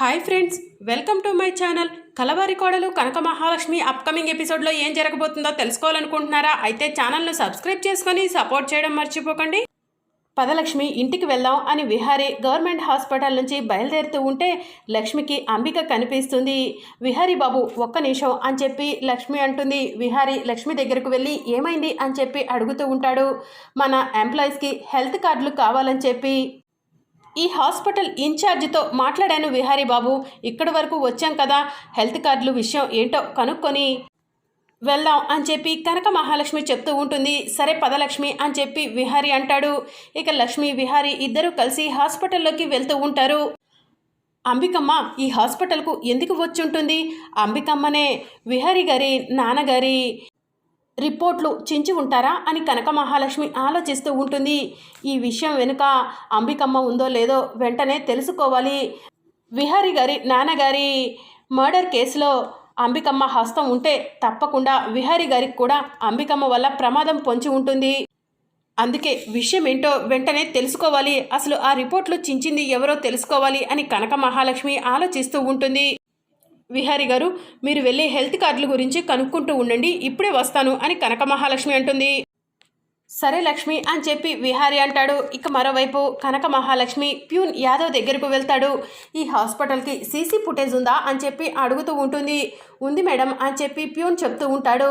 Hi friends welcome to my channel. Kalavari Kodalu Kanaka Mahalakshmi upcoming ఎపిసోడ్లో ఏం జరగబోతుందో తెలుసుకోవాలనుకుంటున్నారా? అయితే ఛానల్ను సబ్స్క్రైబ్ చేసుకొని సపోర్ట్ చేయడం మర్చిపోకండి. పదలక్ష్మి ఇంటికి వెళ్దాం అని విహారి గవర్నమెంట్ హాస్పిటల్ నుంచి బయలుదేరుతూ ఉంటే లక్ష్మికి అంబిక కనిపిస్తుంది. విహారి బాబు ఒక్క నిమిషం అని చెప్పి లక్ష్మి అంటుంది. విహారి లక్ష్మి దగ్గరకు వెళ్ళి ఏమైంది అని చెప్పి అడుగుతూ ఉంటాడు. మన ఎంప్లాయీస్కి హెల్త్ కార్డులు కావాలని చెప్పి ఈ హాస్పిటల్ ఇన్ఛార్జితో మాట్లాడాను విహారీ బాబు. ఇక్కడి వరకు వచ్చాం కదా. హెల్త్ కార్డులు విషయం ఏంటో కనుక్కొని వెళ్దాం అని చెప్పి కనక మహాలక్ష్మి చెప్తూ ఉంటుంది. సరే పదలక్ష్మి అని చెప్పి విహారీ అంటాడు. ఇక లక్ష్మి విహారీ ఇద్దరూ కలిసి హాస్పిటల్లోకి వెళ్తూ ఉంటారు. అంబికమ్మ ఈ హాస్పిటల్కు ఎందుకు వచ్చి ఉంటుంది? అంబికమ్మనే విహారీ గారి నాన్నగారి రిపోర్ట్లు చించి ఉంటారా అని కనక మహాలక్ష్మి ఆలోచిస్తూ ఉంటుంది. ఈ విషయం వెనుక అంబికమ్మ ఉందో లేదో వెంటనే తెలుసుకోవాలి. విహారి గారి నాన్నగారి మర్డర్ కేసులో అంబికమ్మ హస్తం ఉంటే తప్పకుండా విహారి గారికి కూడా అంబికమ్మ వల్ల ప్రమాదం పొంచి ఉంటుంది. అందుకే విషయం ఏంటో వెంటనే తెలుసుకోవాలి. అసలు ఆ రిపోర్ట్లు చించింది ఎవరో తెలుసుకోవాలి అని కనక మహాలక్ష్మి ఆలోచిస్తూ ఉంటుంది. విహారి గారు మీరు వెళ్ళి హెల్త్ కార్డుల గురించి కనుక్కుంటూ ఉండండి. ఇప్పుడే వస్తాను అని కనక మహాలక్ష్మి అంటుంది. సరే లక్ష్మి అని చెప్పి విహారి అంటాడు. ఇక మరోవైపు కనక మహాలక్ష్మి ప్యూన్ యాదవ్ దగ్గరకు వెళ్తాడు. ఈ హాస్పిటల్కి సీసీ ఫుటేజ్ ఉందా అని చెప్పి అడుగుతూ ఉంటుంది. ఉంది మేడం అని చెప్పి ప్యూన్ చెప్తూ ఉంటాడు.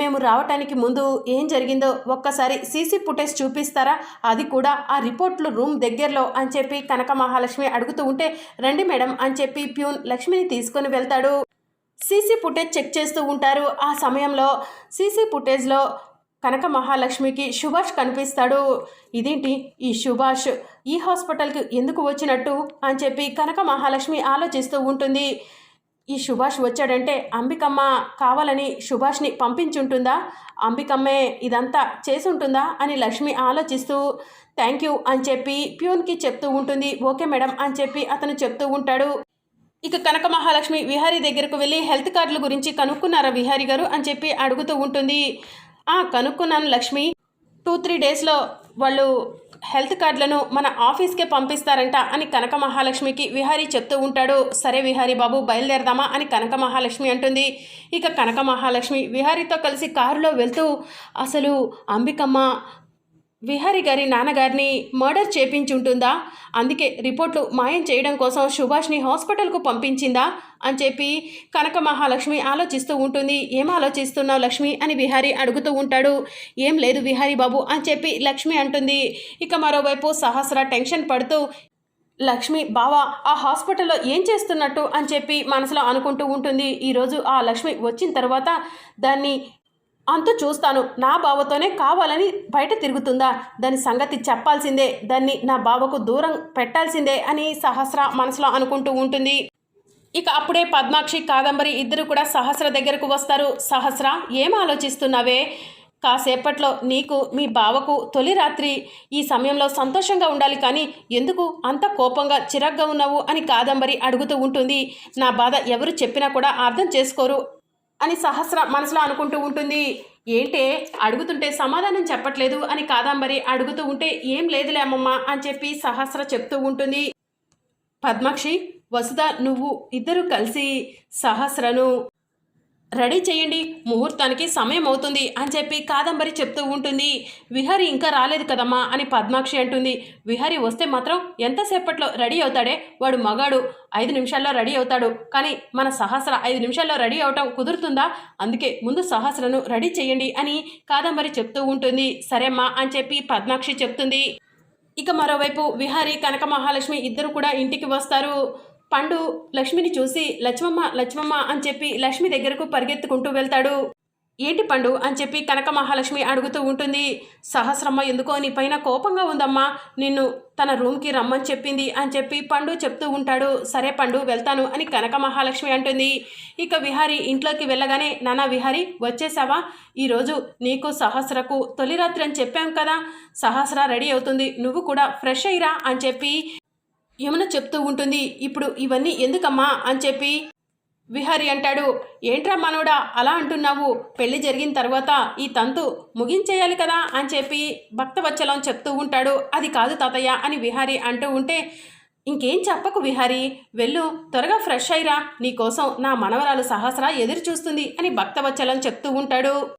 మేము రావటానికి ముందు ఏం జరిగిందో ఒక్కసారి సీసీ ఫుటేజ్ చూపిస్తారా? అది కూడా ఆ రిపోర్ట్లు రూమ్ దగ్గరలో అని చెప్పి కనక మహాలక్ష్మి అడుగుతూ ఉంటే రండి మేడం అని చెప్పి ప్యూన్ లక్ష్మిని తీసుకొని వెళ్తాడు. సీసీ ఫుటేజ్ చెక్ చేస్తూ ఉంటారు. ఆ సమయంలో సీసీ ఫుటేజ్లో కనక మహాలక్ష్మికి సుభాష్ కనిపిస్తాడు. ఇదేంటి? ఈ సుభాష్ ఈ హాస్పిటల్కి ఎందుకు వచ్చినట్టు? అని చెప్పి కనక మహాలక్ష్మి ఆలోచిస్తూ ఉంటుంది. ఈ సుభాష్ వచ్చాడంటే అంబికమ్మ కావాలని సుభాష్ని పంపించుంటుందా? అంబికమ్మే ఇదంతా చేసుంటుందా? అని లక్ష్మి ఆలోచిస్తూ థ్యాంక్ యూ అని చెప్పి ప్యూన్కి చెప్తూ ఉంటుంది. ఓకే మేడం అని చెప్పి అతను చెప్తూ ఉంటాడు. ఇక కనక మహాలక్ష్మి విహారీ దగ్గరకు వెళ్ళి హెల్త్ కార్డుల గురించి కనుక్కున్నారా విహారీ గారు? అని చెప్పి అడుగుతూ ఉంటుంది. కనుక్కున్నాను లక్ష్మి. టూ త్రీ డేస్లో వాళ్ళు హెల్త్ కార్డులను మన ఆఫీస్కే పంపిస్తారంట అని కనక మహాలక్ష్మికి విహారీ చెప్తూ ఉంటాడు. సరే విహారీ బాబు బయలుదేరదామా అని కనక మహాలక్ష్మి అంటుంది. ఇక కనక మహాలక్ష్మి విహారీతో కలిసి కారులో వెళ్తూ అసలు అంబికమ్మ విహారి గారి నాన్నగారిని మర్డర్ చేపించుంటుందా? అందుకే రిపోర్ట్లు మాయం చేయడం కోసం సుభాష్ని హాస్పిటల్కు పంపించిందా? అని చెప్పి కనక మహాలక్ష్మి ఆలోచిస్తూ ఉంటుంది. ఏం ఆలోచిస్తున్నావు లక్ష్మి? అని విహారి అడుగుతూ ఉంటాడు. ఏం లేదు విహారీ బాబు అని చెప్పి లక్ష్మి అంటుంది. ఇక మరోవైపు సహస్ర టెన్షన్ పడుతూ లక్ష్మి బావా ఆ హాస్పిటల్లో ఏం చేస్తున్నట్టు? అని చెప్పి మనసులో అనుకుంటూ ఉంటుంది. ఈరోజు ఆ లక్ష్మి వచ్చిన తర్వాత దాన్ని అంతు చూస్తాను. నా బావతోనే కావాలని బయట తిరుగుతుందా? దాని సంగతి చెప్పాల్సిందే. దాన్ని నా బావకు దూరం పెట్టాల్సిందే అని సహస్ర మనసులో అనుకుంటూ ఉంటుంది. ఇక అప్పుడే పద్మాక్షి కాదంబరి ఇద్దరు కూడా సహస్ర దగ్గరకు వస్తారు. సహస్ర ఏం ఆలోచిస్తున్నావే? కాసేపట్లో నీకు మీ బావకు తొలి రాత్రి. ఈ సమయంలో సంతోషంగా ఉండాలి కానీ ఎందుకు అంత కోపంగా చిరగ్గా ఉన్నావు అని కాదంబరి అడుగుతూ ఉంటుంది. నా బాధ ఎవరు చెప్పినా కూడా అర్థం చేసుకోరు. అని సహస్ర మనసులో అనుకుంటూ ఉంటుంది. ఏంటే? అడుగుతుంటే సమాధానం చెప్పట్లేదు అని కాదంబరి అడుగుతూ ఉంటే ఏం లేదులే అమ్మమ్మ అని చెప్పి సహస్ర చెప్తూ ఉంటుంది. పద్మాక్షి వసుధ నువ్వు ఇద్దరు కలిసి సహస్రను రెడీ చేయండి ముహూర్తానికి సమయం అవుతుంది అని చెప్పి కాదంబరి చెప్తూ ఉంటుంది. విహారి ఇంకా రాలేదు కదమ్మా అని పద్మాక్షి అంటుంది. విహారి వస్తే మాత్రం ఎంతసేపట్లో రెడీ అవుతాడే? వాడు మగాడు ఐదు నిమిషాల్లో రెడీ అవుతాడు. కానీ మన సహస్ర ఐదు నిమిషాల్లో రెడీ అవటం కుదురుతుందా? అందుకే ముందు సహస్రను రెడీ చేయండి అని కాదంబరి చెప్తూ ఉంటుంది. సరేమ్మా అని చెప్పి పద్మాక్షి చెప్తుంది. ఇక మరోవైపు విహారి కనక మహాలక్ష్మి ఇద్దరు కూడా ఇంటికి వస్తారు. పండు లక్ష్మిని చూసి లక్ష్మమ్మ లక్ష్మమ్మ అని చెప్పి లక్ష్మి దగ్గరకు పరిగెత్తుకుంటూ వెళ్తాడు. ఏంటి పండు అని చెప్పి కనక మహాలక్ష్మి అడుగుతూ ఉంటుంది. సహస్రమ్మ ఎందుకో నీ పైన కోపంగా ఉందమ్మా. నిన్ను తన రూమ్కి రమ్మని చెప్పింది అని చెప్పి పండు చెప్తూ ఉంటాడు. సరే పండు వెళ్తాను అని కనక మహాలక్ష్మి అంటుంది. ఇక విహారి ఇంట్లోకి వెళ్ళగానే నానా విహారి వచ్చేసావా? ఈరోజు నీకు సహస్రకు తొలి రాత్రి అని చెప్పాం కదా. సహస్ర రెడీ అవుతుంది. నువ్వు కూడా ఫ్రెష్ అయ్యిరా అని చెప్పి యమున చెప్తూ ఉంటుంది. ఇప్పుడు ఇవన్నీ ఎందుకమ్మా? అని చెప్పి విహారి అంటాడు. ఏంట్రా మనోడా అలా అంటున్నావు? పెళ్ళి జరిగిన తర్వాత ఈ తంతు ముగించేయాలి కదా? అని చెప్పి భక్తవచ్చలం చెప్తూ ఉంటాడు. అది కాదు తాతయ్య అని విహారి అంటూ ఉంటే ఇంకేం చెప్పకు విహారి. వెళ్ళు త్వరగా ఫ్రెష్ అయ్యిరా నీకోసం నా మనవరాలు సహస్ర ఎదురు చూస్తుంది అని భక్తవచ్చలం చెప్తూ ఉంటాడు.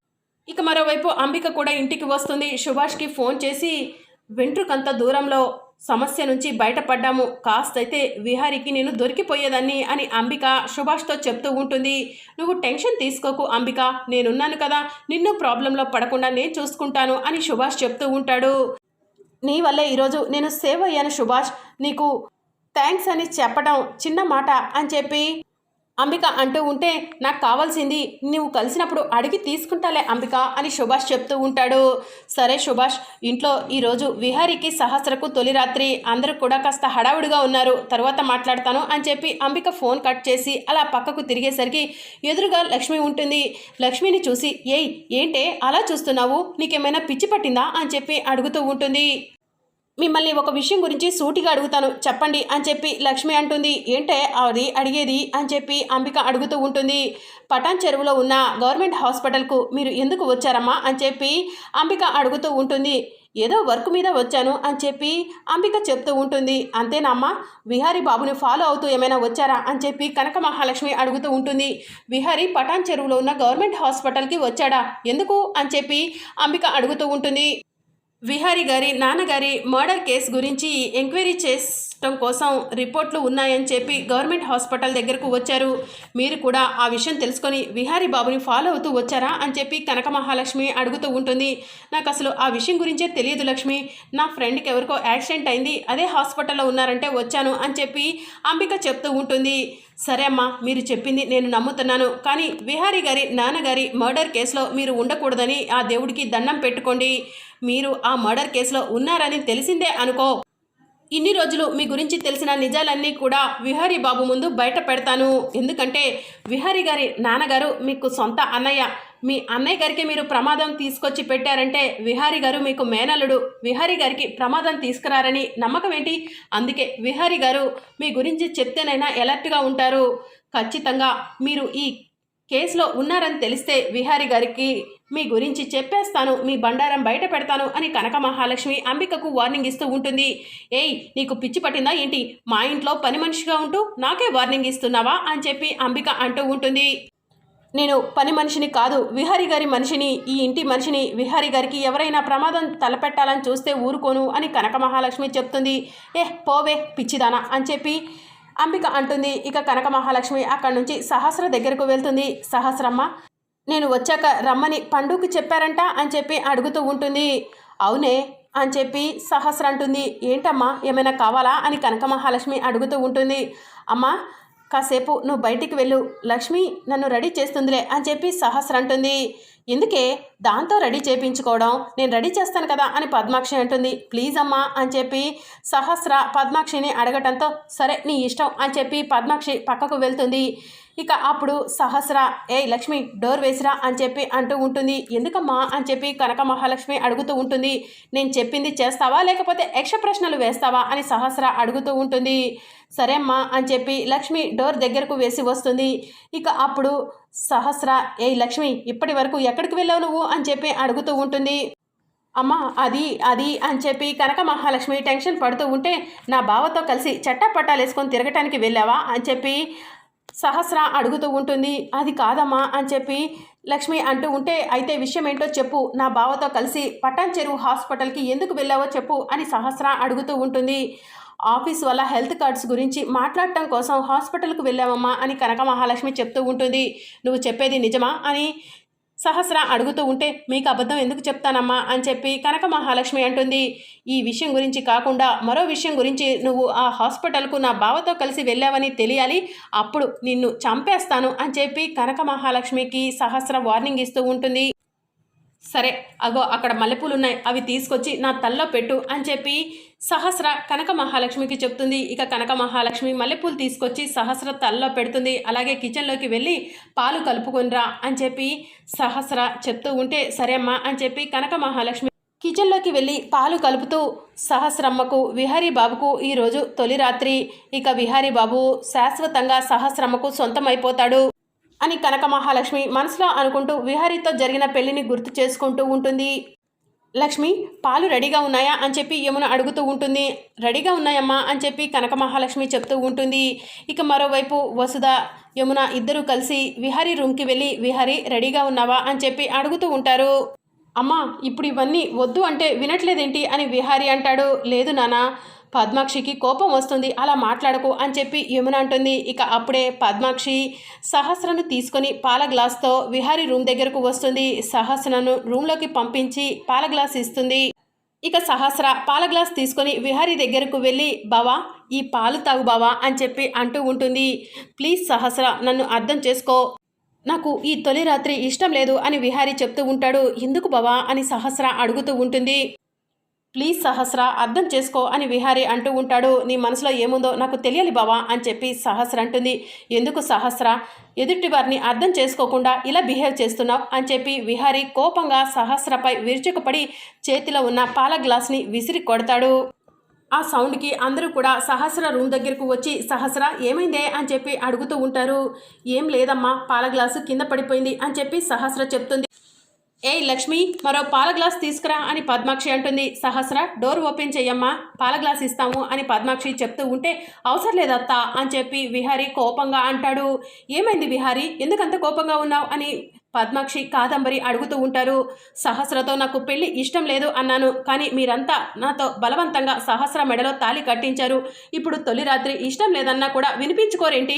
ఇక మరోవైపు అంబిక కూడా ఇంటికి వస్తుంది. సుభాష్కి ఫోన్ చేసి వెంట్రుకంత దూరంలో సమస్య నుంచి బయటపడ్డాము. కాస్తైతే విహారికి నేను దొరికిపోయేదాన్ని అని అంబిక సుభాష్తో చెప్తూ ఉంటుంది. నువ్వు టెన్షన్ తీసుకోకు అంబిక నేనున్నాను కదా నిన్ను ప్రాబ్లంలో పడకుండా నేను చూసుకుంటాను అని సుభాష్ చెప్తూ ఉంటాడు. నీ వల్లే ఈరోజు నేను సేవ్ అయ్యాను సుభాష్ నీకు థ్యాంక్స్ అని చెప్పడం చిన్న మాట అని చెప్పి అంబిక అంటూ ఉంటే నాకు కావాల్సింది నువ్వు కలిసినప్పుడు అడిగి తీసుకుంటాలే అంబిక అని సుభాష్ చెప్తూ ఉంటాడు. సరే సుభాష్ ఇంట్లో ఈరోజు విహారీకి సహస్రకు తొలి రాత్రి అందరూ కూడా కాస్త హడావుడిగా ఉన్నారు. తర్వాత మాట్లాడతాను అని చెప్పి అంబిక ఫోన్ కట్ చేసి అలా పక్కకు తిరిగేసరికి ఎదురుగా లక్ష్మి ఉంటుంది. లక్ష్మిని చూసి ఏయ్ ఏంటే అలా చూస్తున్నావు? నీకేమైనా పిచ్చి పట్టిందా? అని చెప్పి అడుగుతూ ఉంటుంది. మిమ్మల్ని ఒక విషయం గురించి సూటిగా అడుగుతాను. చెప్పండి అని చెప్పి లక్ష్మి అంటుంది. ఏంటే అది అడిగేది అని చెప్పి అంబిక అడుగుతూ ఉంటుంది. పటాన్ చెరువులో ఉన్న గవర్నమెంట్ హాస్పిటల్కు మీరు ఎందుకు వచ్చారమ్మా అని చెప్పి అంబిక అడుగుతూ ఉంటుంది. ఏదో వర్క్ మీద వచ్చాను అని చెప్పి అంబిక చెప్తూ ఉంటుంది. అంతేనామ్మా విహారీ బాబుని ఫాలో అవుతూ ఏమైనా వచ్చారా అని చెప్పి కనక మహాలక్ష్మి అడుగుతూ ఉంటుంది. విహారీ పటాన్ చెరువులో ఉన్న గవర్నమెంట్ హాస్పిటల్కి వచ్చాడా? ఎందుకు? అని చెప్పి అంబిక అడుగుతూ ఉంటుంది. విహారీ గారి నాన్నగారి మర్డర్ కేసు గురించి ఎంక్వైరీ చేయటం కోసం రిపోర్ట్లు ఉన్నాయని చెప్పి గవర్నమెంట్ హాస్పిటల్ దగ్గరకు వచ్చారు. మీరు కూడా ఆ విషయం తెలుసుకొని విహారీ బాబుని ఫాలో అవుతూ వచ్చారా అని చెప్పి కనక మహాలక్ష్మి అడుగుతూ ఉంటుంది. నాకు అసలు ఆ విషయం గురించే తెలియదు లక్ష్మి. నా ఫ్రెండ్కి ఎవరికో యాక్సిడెంట్ అయింది అదే హాస్పిటల్లో ఉన్నారంటే వచ్చాను అని చెప్పి అంబిక చెప్తూ ఉంటుంది. సరే అమ్మా మీరు చెప్పింది నేను నమ్ముతున్నాను. కానీ విహారీ గారి నాన్నగారి మర్డర్ కేసులో మీరు ఉండకూడదని ఆ దేవుడికి దండం పెట్టుకోండి. మీరు ఆ మర్డర్ కేసులో ఉన్నారని తెలిసిందే అనుకో. ఇన్ని రోజులు మీ గురించి తెలిసిన నిజాలన్నీ కూడా విహారీ బాబు ముందు బయట పెడతాను. ఎందుకంటే విహారీ గారి నాన్నగారు మీకు సొంత అన్నయ్య. మీ అన్నయ్య గారికి మీరు ప్రమాదం తీసుకొచ్చి పెట్టారంటే విహారీ గారు మీకు మేనల్లుడు. విహారీ గారికి ప్రమాదం తీసుకురారని నమ్మకం ఏంటి? అందుకే విహారీ గారు మీ గురించి చెప్తేనైనా ఎలర్ట్గా ఉంటారు. ఖచ్చితంగా మీరు ఈ కేసులో ఉన్నారని తెలిస్తే విహారీ గారికి మీ గురించి చెప్పేస్తాను మీ బండారం బయట పెడతాను అని కనక మహాలక్ష్మి అంబికకు వార్నింగ్ ఇస్తూ ఉంటుంది. ఏయ్ నీకు పిచ్చి పట్టిందా ఏంటి? మా ఇంట్లో పని మనిషిగా ఉంటూ నాకే వార్నింగ్ ఇస్తున్నావా అని చెప్పి అంబిక అంటూ ఉంటుంది. నేను పని మనిషిని కాదు విహారీ గారి మనిషిని ఈ ఇంటి మనిషిని విహారీ గారికి ఎవరైనా ప్రమాదం తలపెట్టాలని చూస్తే ఊరుకోను అని కనక మహాలక్ష్మి చెప్తుంది. ఏ పోవే పిచ్చిదానా అని చెప్పి అంబిక అంటుంది. ఇక కనక మహాలక్ష్మి అక్కడి నుంచి సహస్ర దగ్గరకు వెళ్తుంది. సహస్రమ్మ నేను వచ్చాక రమ్మని పండుకి చెప్పారంట అని చెప్పి అడుగుతూ ఉంటుంది. అవునే అని చెప్పి సహస్ర అంటుంది. ఏంటమ్మా ఏమైనా కావాలా అని కనక మహాలక్ష్మి అడుగుతూ ఉంటుంది. అమ్మా కాసేపు నువ్వు బయటికి వెళ్ళు. లక్ష్మి నన్ను రెడీ చేస్తుందిలే అని చెప్పి సహస్ర అంటుంది. ఎందుకే? దాంతో రెడీ చేయించుకోవడం నేను రెడీ చేస్తాను కదా అని పద్మాక్షి అంటుంది. ప్లీజ్ అమ్మా అని చెప్పి సహస్ర పద్మాక్షిని అడగటంతో సరే నీ ఇష్టం అని చెప్పి పద్మాక్షి పక్కకు వెళ్తుంది. ఇక అప్పుడు సహస్ర ఏ లక్ష్మి డోర్ వేసిరా అని చెప్పి అంటూ ఉంటుంది. ఎందుకమ్మా? అని చెప్పి కనక మహాలక్ష్మి అడుగుతూ ఉంటుంది. నేను చెప్పింది చేస్తావా? లేకపోతే యక్ష ప్రశ్నలు వేస్తావా? అని సహస్ర అడుగుతూ ఉంటుంది. సరే అమ్మా అని చెప్పి లక్ష్మి డోర్ దగ్గరకు వేసి వస్తుంది. ఇక అప్పుడు సహస్ర ఏ లక్ష్మి ఇప్పటి వరకు ఎక్కడికి వెళ్ళావు నువ్వు? అని చెప్పి అడుగుతూ ఉంటుంది. అమ్మా అది అది అని చెప్పి కనక మహాలక్ష్మి టెన్షన్ పడుతూ ఉంటే నా బావతో కలిసి చట్టపట్టాలు వేసుకొని తిరగటానికి వెళ్ళావా? అని చెప్పి సహస్ర అడుగుతూ ఉంటుంది. అది కాదమ్మా అని చెప్పి లక్ష్మి అంటూ ఉంటే అయితే విషయం ఏంటో చెప్పు. నా బావతో కలిసి పటాన్ చెరువు హాస్పిటల్కి ఎందుకు వెళ్ళావో చెప్పు అని సహస్ర అడుగుతూ ఉంటుంది. ఆఫీస్ వల్ల హెల్త్ కార్డ్స్ గురించి మాట్లాడటం కోసం హాస్పిటల్కి వెళ్ళామమ్మా అని కనక మహాలక్ష్మి చెప్తూ ఉంటుంది. నువ్వు చెప్పేది నిజమా? అని సహస్ర అడుగుతూ ఉంటే మీకు అబద్ధం ఎందుకు చెప్తానమ్మా? అని చెప్పి కనక మహాలక్ష్మి అంటుంది. ఈ విషయం గురించి కాకుండా మరో విషయం గురించి నువ్వు ఆ హాస్పిటల్కు నా బావతో కలిసి వెళ్ళావని తెలియాలి. అప్పుడు నిన్ను చంపేస్తాను అని చెప్పి కనక మహాలక్ష్మికి సహస్ర వార్నింగ్ ఇస్తూ ఉంటుంది. సరే అగో అక్కడ మల్లెపూలు ఉన్నాయి అవి తీసుకొచ్చి నా తల్లో పెట్టు అని చెప్పి సహస్ర కనక మహాలక్ష్మికి చెప్తుంది. ఇక కనక మహాలక్ష్మి మల్లెపూలు తీసుకొచ్చి సహస్ర తల్లో పెడుతుంది. అలాగే కిచెన్లోకి వెళ్ళి పాలు కలుపుకొనిరా అని చెప్పి సహస్ర చెప్తూ ఉంటే సరే అమ్మా అని చెప్పి కనక మహాలక్ష్మి కిచెన్లోకి వెళ్ళి పాలు కలుపుతూ సహస్రమ్మకు విహారీ బాబుకు ఈరోజు తొలి రాత్రి. ఇక విహారీ బాబు శాశ్వతంగా సహస్రమ్మకు సొంతమైపోతాడు. అని కనక మహాలక్ష్మి మనసులో అనుకుంటూ విహారీతో జరిగిన పెళ్ళిని గుర్తు చేసుకుంటూ ఉంటుంది. లక్ష్మి పాలు రెడీగా ఉన్నాయా అని చెప్పి యమున అడుగుతూ ఉంటుంది. రెడీగా ఉన్నాయమ్మా అని చెప్పి కనక మహాలక్ష్మి చెప్తూ ఉంటుంది. ఇక మరోవైపు వసుధ యమున ఇద్దరూ కలిసి విహారీ రూమ్కి వెళ్ళి విహారీ రెడీగా ఉన్నావా? అని చెప్పి అడుగుతూ ఉంటారు. అమ్మా ఇప్పుడు ఇవన్నీ వద్దు అంటే వినట్లేదేంటి? అని విహారీ అంటాడు. లేదు నానా పద్మాక్షికి కోపం వస్తుంది అలా మాట్లాడకు అని చెప్పి యమున అంటుంది. ఇక అప్పుడే పద్మాక్షి సహస్రను తీసుకొని పాల గ్లాస్తో విహారీ రూమ్ దగ్గరకు వస్తుంది. సహస్రను రూమ్లోకి పంపించి పాల గ్లాస్ ఇస్తుంది. ఇక సహస్ర పాల గ్లాస్ తీసుకొని విహారీ దగ్గరకు వెళ్ళి బావా ఈ పాలు తాగు బావా అని చెప్పి అంటూ ఉంటుంది. ప్లీజ్ సహస్ర నన్ను అర్థం చేసుకో. నాకు ఈ తొలి రాత్రి ఇష్టం లేదు అని విహారీ చెప్తూ ఉంటాడు. ఎందుకు బావా? అని సహస్ర అడుగుతూ ఉంటుంది. ప్లీజ్ సహస్ర అర్థం చేసుకో అని విహారీ అంటూ ఉంటాడు. నీ మనసులో ఏముందో నాకు తెలియాలి బావా అని చెప్పి సహస్ర అంటుంది. ఎందుకు సహస్ర? ఎదుటి వారిని అర్థం చేసుకోకుండా ఇలా బిహేవ్ చేస్తున్నావు అని చెప్పి విహారీ కోపంగా సహస్రపై విరుచుకుపడి చేతిలో ఉన్న పాల గ్లాస్ని విసిరి కొడతాడు. ఆ సౌండ్కి అందరూ కూడా సహస్ర రూమ్ దగ్గరకు వచ్చి సహస్ర ఏమైందే? అని చెప్పి అడుగుతూ ఉంటారు. ఏం లేదమ్మా పాల గ్లాసు కింద పడిపోయింది అని చెప్పి సహస్ర చెప్తుంది. ఏయ్ లక్ష్మి మరో పాల గ్లాస్ తీసుకురా అని పద్మాక్షి అంటుంది. సహస్ర డోర్ ఓపెన్ చెయ్యమ్మా పాల గ్లాస్ ఇస్తాము అని పద్మాక్షి చెప్తూ ఉంటే అవసరం లేదత్తా అని చెప్పి విహారీ కోపంగా అంటాడు. ఏమైంది విహారీ? ఎందుకంత కోపంగా ఉన్నావు అని పద్మాక్షి కాదంబరి అడుగుతూ ఉంటారు. సహస్రతో నాకు పెళ్ళి ఇష్టం లేదు అన్నాను కానీ మీరంతా నాతో బలవంతంగా సహస్ర మెడలో తాళి కట్టించారు. ఇప్పుడు తొలి రాత్రి ఇష్టం లేదన్నా కూడా వినిపించుకోరేంటి?